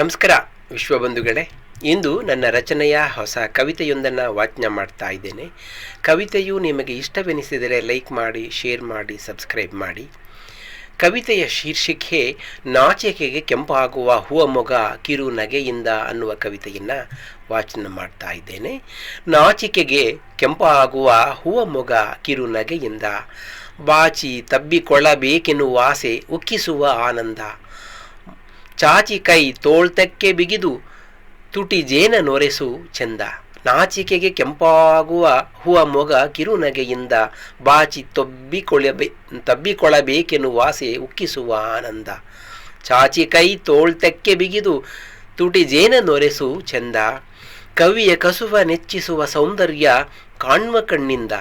ನಮಸ್ಕಾರ, ವಿಶ್ವಬಂಧುಗಳೇ. ಇಂದು ನನ್ನ ರಚನೆಯ ಹೊಸ ಕವಿತೆಯೊಂದನ್ನು ವಾಚನ ಮಾಡ್ತಾ ಇದ್ದೇನೆ. ಕವಿತೆಯು ನಿಮಗೆ ಇಷ್ಟವೆನಿಸಿದರೆ ಲೈಕ್ ಮಾಡಿ, ಶೇರ್ ಮಾಡಿ, ಸಬ್ಸ್ಕ್ರೈಬ್ ಮಾಡಿ. ಕವಿತೆಯ ಶೀರ್ಷಿಕೆ, ನಾಚಿಕೆಗೆ ಕೆಂಪಾಗುವ ಹೂವ ಮೊಗ ಕಿರು ನಗೆಯಿಂದ ಅನ್ನುವ ಕವಿತೆಯನ್ನು ವಾಚನ ಮಾಡ್ತಾ ಇದ್ದೇನೆ. ನಾಚಿಕೆಗೆ ಕೆಂಪಾಗುವ ಹೂವ ಮೊಗ ಕಿರು ನಗೆಯಿಂದ, ಬಾಚಿ ತಬ್ಬಿಕೊಳ್ಳಬೇಕೆನ್ನುವ ಆಸೆ, ಉಕ್ಕಿಸುವ ಆನಂದ ಚಾಚಿ ಕೈ ತೋಳ್ತಕ್ಕೆ ಬಿಗಿದು ತುಟಿ ಜೇನ ನೊರೆಸು ಚೆಂದ. ನಾಚಿಕೆಗೆ ಕೆಂಪಾಗುವ ಹುವ ಮೊಗ ಕಿರುನಗೆಯಿಂದ ಬಾಚಿ ತೊಬ್ಬಿಕೊಳ್ಳಬೇ ತಬ್ಬಿಕೊಳ್ಳಬೇಕೆನ್ನುವ ಆಸೆ ಉಕ್ಕಿಸುವ ಆನಂದ. ಚಾಚಿ ಕೈ ತೋಳ್ತಕ್ಕೆ ಬಿಗಿದು ತುಟಿ ಜೇನ ನೊರೆಸು ಚೆಂದ. ಕವಿಯ ಕಸುವ ನೆಚ್ಚಿಸುವ ಸೌಂದರ್ಯ ಕಾಣ್ವ ಕಣ್ಣಿಂದ.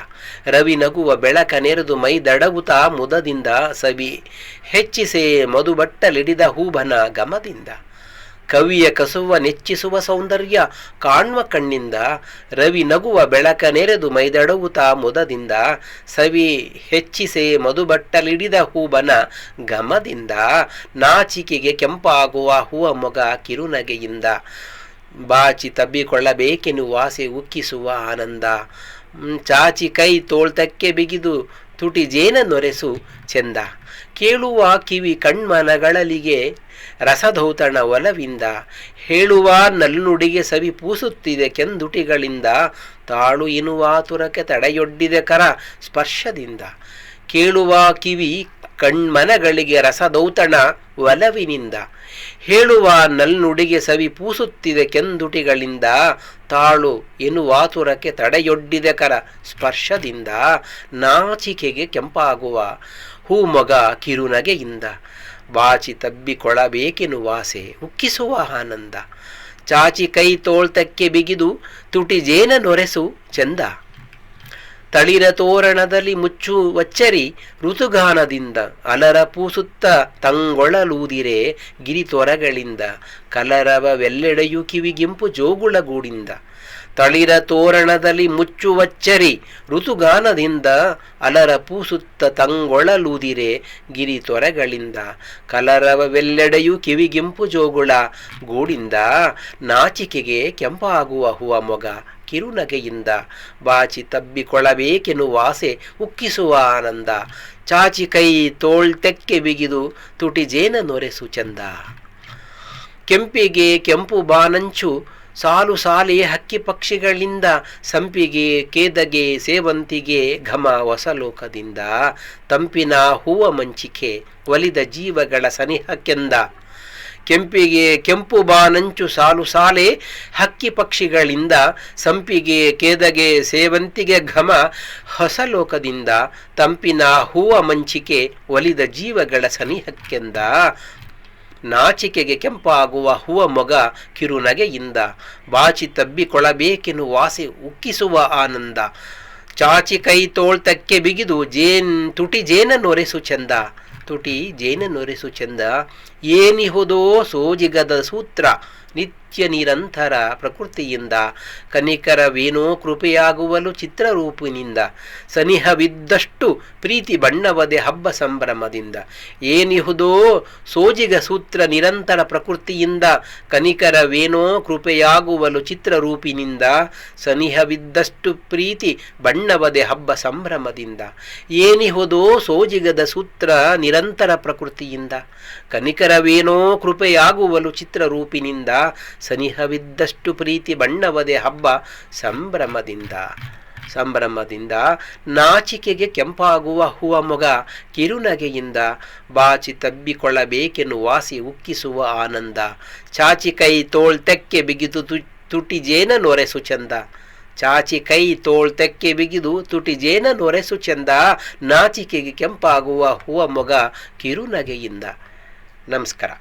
ರವಿ ನಗುವ ಬೆಳಕ ನೆರೆದು ಮೈ ದಡಗುತ್ತಾ ಮುದದಿಂದ ಸವಿ. ಹೆಚ್ಚಿಸೆ ಮಧುಬಟ್ಟಲಿಡಿದ ಹೂಬನ ಗಮದಿಂದ. ಕವಿಯ ಕಸುವ ನೆಚ್ಚಿಸುವ ಸೌಂದರ್ಯ ಕಾಣ್ವ ಕಣ್ಣಿಂದ. ರವಿ ನಗುವ ಬೆಳಕ ನೆರೆದು ಮೈದಡವುತಾ ಮುದದಿಂದ. ಸವಿ ಹೆಚ್ಚಿಸೆ ಮಧುಬಟ್ಟಲಿಡಿದ ಹೂಬನ ಗಮದಿಂದ. ನಾಚಿಕೆಗೆ ಕೆಂಪಾಗುವ ಹೂವ ಮೊಗ ಕಿರುನಗೆಯಿಂದ. ಬಾಚಿ ತಬ್ಬಿಕೊಳ್ಳಬೇಕೆನ್ನು ವಾಸೆ ಉಕ್ಕಿಸುವ ಆನಂದ. ಚಾಚಿ ಕೈ ತೋಳ್ತಕ್ಕೆ ಬಿಗಿದು ತುಟಿ ಜೇನ ನೊರೆಸು ಚೆಂದ. ಕೇಳುವ ಕಿವಿ ಕಣ್ಮನಗಳಲಿಗೆ ರಸಧೌತಣ ಒಲವಿಂದ. ಹೇಳುವ ನಲ್ನುಡಿಗೆ ಸವಿ ಪೂಸುತ್ತಿದೆ ಕೆಂದುಟಿಗಳಿಂದ. ತಾಳು ಎನ್ನುವ ತುರಕ್ಕೆ ತಡೆಯೊಡ್ಡಿದೆ ಕರ ಸ್ಪರ್ಶದಿಂದ. ಕೇಳುವ ಕಿವಿ ಕಣ್ಮನಗಳಿಗೆ ರಸದೌತಣ ಒಲವಿನಿಂದ. ಹೇಳುವ ನಲ್ನುಡಿಗೆ ಸವಿ ಪೂಸುತ್ತಿದೆ ಕೆಂದುಟಿಗಳಿಂದ. ತಾಳು ಎನ್ನುವಾತುರಕ್ಕೆ ತಡೆಯೊಡ್ಡಿದೆ ಕರ ಸ್ಪರ್ಶದಿಂದ. ನಾಚಿಕೆಗೆ ಕೆಂಪಾಗುವ ಹೂಮೊಗ ಕಿರುನಗೆಯಿಂದ. ಬಾಚಿ ತಬ್ಬಿಕೊಳ್ಳಬೇಕೆನ್ನುವ ಆಸೆ ಉಕ್ಕಿಸುವ ಆನಂದ. ಚಾಚಿ ಕೈ ತೋಳ್ತಕ್ಕೆ ಬಿಗಿದು ತುಟಿ ಜೇನ ನೊರೆಸು ಚಂದ. ತಳಿರ ತೋರಣದಲ್ಲಿ ಮುಚ್ಚು ವಚ್ಚರಿ ಋತುಗಾನದಿಂದ ಅಲರ ಪೂಸುತ್ತ ತಂಗೊಳಲೂದಿರೆ ಗಿರಿ ತೊರಗಳಿಂದ ಕಲರವವೆಲ್ಲೆಡೆಯು ಕಿವಿಗಿಂಪು ಜೋಗುಳಗೂಡಿಂದ. ತಳಿರ ತೋರಣದಲ್ಲಿ ಮುಚ್ಚುವಚ್ಚರಿ, ಋತುಗಾನದಿಂದ ಅಲರ ಪೂಸುತ್ತ ತಂಗೊಳಲುದಿರೆ ಗಿರಿ ತೊರೆಗಳಿಂದ. ಕಲರವವೆಲ್ಲೆಡೆಯೂ ಕಿವಿಗಿಂಪು ಜೋಗುಳ, ಗೂಡಿಂದ ನಾಚಿಕೆಗೆ ಕೆಂಪಾಗುವ ಹೂವ ಮೊಗ, ಕಿರುನಗೆಯಿಂದ ಬಾಚಿ ತಬ್ಬಿ ಆಸೆ ಉಕ್ಕಿಸುವ ಆನಂದ. ಚಾಚಿ ಕೈ ತೋಳ್ತೆಕ್ಕೆ ಬಿಗಿದು ತುಟಿ ಜೇನ ನೊರೆಸು ಚಂದ. ಕೆಂಪಿಗೆ ಕೆಂಪು ಬಾನಂಚು ಸಾಲು ಸಾಲಿ ಹಕ್ಕಿ ಪಕ್ಷಿಗಳಿಂದ ಸಂಪಿಗೆ, ಕೇದಗೆ, ಸೇವಂತಿಗೆ, ಘಮ ಹೊಸಲೋಕದಿಂದ ತಂಪಿನ ಹೂವ ಮಂಚಿಕೆ ಒಲಿದ ಜೀವಗಳ ಸನಿಹಕ್ಕೆಂದ. ಕೆಂಪಿಗೆ ಕೆಂಪು ಬಾನಂಚು ಸಾಲು ಸಾಲೆ ಹಕ್ಕಿ ಪಕ್ಷಿಗಳಿಂದ ಸಂಪಿಗೆ, ಕೇದಗೆ, ಸೇವಂತಿಗೆ, ಘಮ ಹೊಸ ಲೋಕದಿಂದ ತಂಪಿನ ಹೂವ ಮಂಚಿಕೆ ಒಲಿದ ಜೀವಗಳ ಸನಿಹಕ್ಕೆಂದ. ನಾಚಿಕೆಗೆ ಕೆಂಪಾಗುವ ಹೂವ ಮೊಗ ಕಿರುನಗೆಯಿಂದ, ಬಾಚಿ ತಬ್ಬಿಕೊಳ್ಳಬೇಕೆನ್ನು ವಾಸೆ ಉಕ್ಕಿಸುವ ಆನಂದ. ಚಾಚಿ ಕೈ ತೋಳ್ತಕ್ಕೆ ಬಿಗಿದು ಜೇನ್ ತುಟಿ ಜೇನ ನೊರೆಸು ಚಂದ. ತುಟಿ ಜೈನ ನೊರೆಸು ಚಂದ ಏನಿಹುದೋ ಸೋಜಿಗದ ಸೂತ್ರ, ನಿತ್ಯ ನಿರಂತರ ಪ್ರಕೃತಿಯಿಂದ, ಕನಿಕರವೇನೋ ಕೃಪೆಯಾಗುವಲು ಚಿತ್ರರೂಪಿನಿಂದ, ಸನಿಹವಿದ್ದಷ್ಟು ಪ್ರೀತಿ ಬಣ್ಣವದೆ ಹಬ್ಬ ಸಂಭ್ರಮದಿಂದ ಏನಿಹುದೋ ಸೋಜಿಗ ಸೂತ್ರ ನಿರಂತರ ಪ್ರಕೃತಿಯಿಂದ, ಕನಿಕರವೇನೋ ಕೃಪೆಯಾಗುವಲು ಚಿತ್ರರೂಪಿನಿಂದ, ಸನಿಹವಿದ್ದಷ್ಟು ಪ್ರೀತಿ ಬಣ್ಣವದೆ ಹಬ್ಬ ಸಂಭ್ರಮದಿಂದ ಏನಿಹುದೋ ಸೋಜಿಗದ ಸೂತ್ರ ನಿರಂತರ ಪ್ರಕೃತಿಯಿಂದ. ಕನಿಕರವೇನೋ ಕೃಪೆಯಾಗುವಲು ಚಿತ್ರರೂಪಿನಿಂದ. ಸನಿಹವಿದ್ದಷ್ಟು ಪ್ರೀತಿ ಬಣ್ಣವದೆ ಹಬ್ಬ ಸಂಭ್ರಮದಿಂದ. ಸಂಭ್ರಮದಿಂದ ನಾಚಿಕೆಗೆ ಕೆಂಪಾಗುವ ಹೂವ ಮೊಗ ಕಿರುನಗೆಯಿಂದ. ಬಾಚಿ ತಬ್ಬಿಕೊಳ್ಳಬೇಕೆನ್ನು ವಾಸಿ ಉಕ್ಕಿಸುವ ಆನಂದ. ಚಾಚಿ ಕೈ ತೋಳ್ತೆಕ್ಕೆ ಬಿಗಿದು ತುಟಿ ಜೇನ ನೊರೆಸು ಚಂದ ಚಾಚಿ ಕೈ ತೋಳ್ತೆಕ್ಕೆ ಬಿಗಿದು ತುಟಿ ಜೇನ ನೊರೆಸು ಚೆಂದ ನಾಚಿಕೆಗೆ ಕೆಂಪಾಗುವ ಹೂವ ಮೊಗ ಕಿರುನಗೆಯಿಂದ. ನಮಸ್ಕಾರ.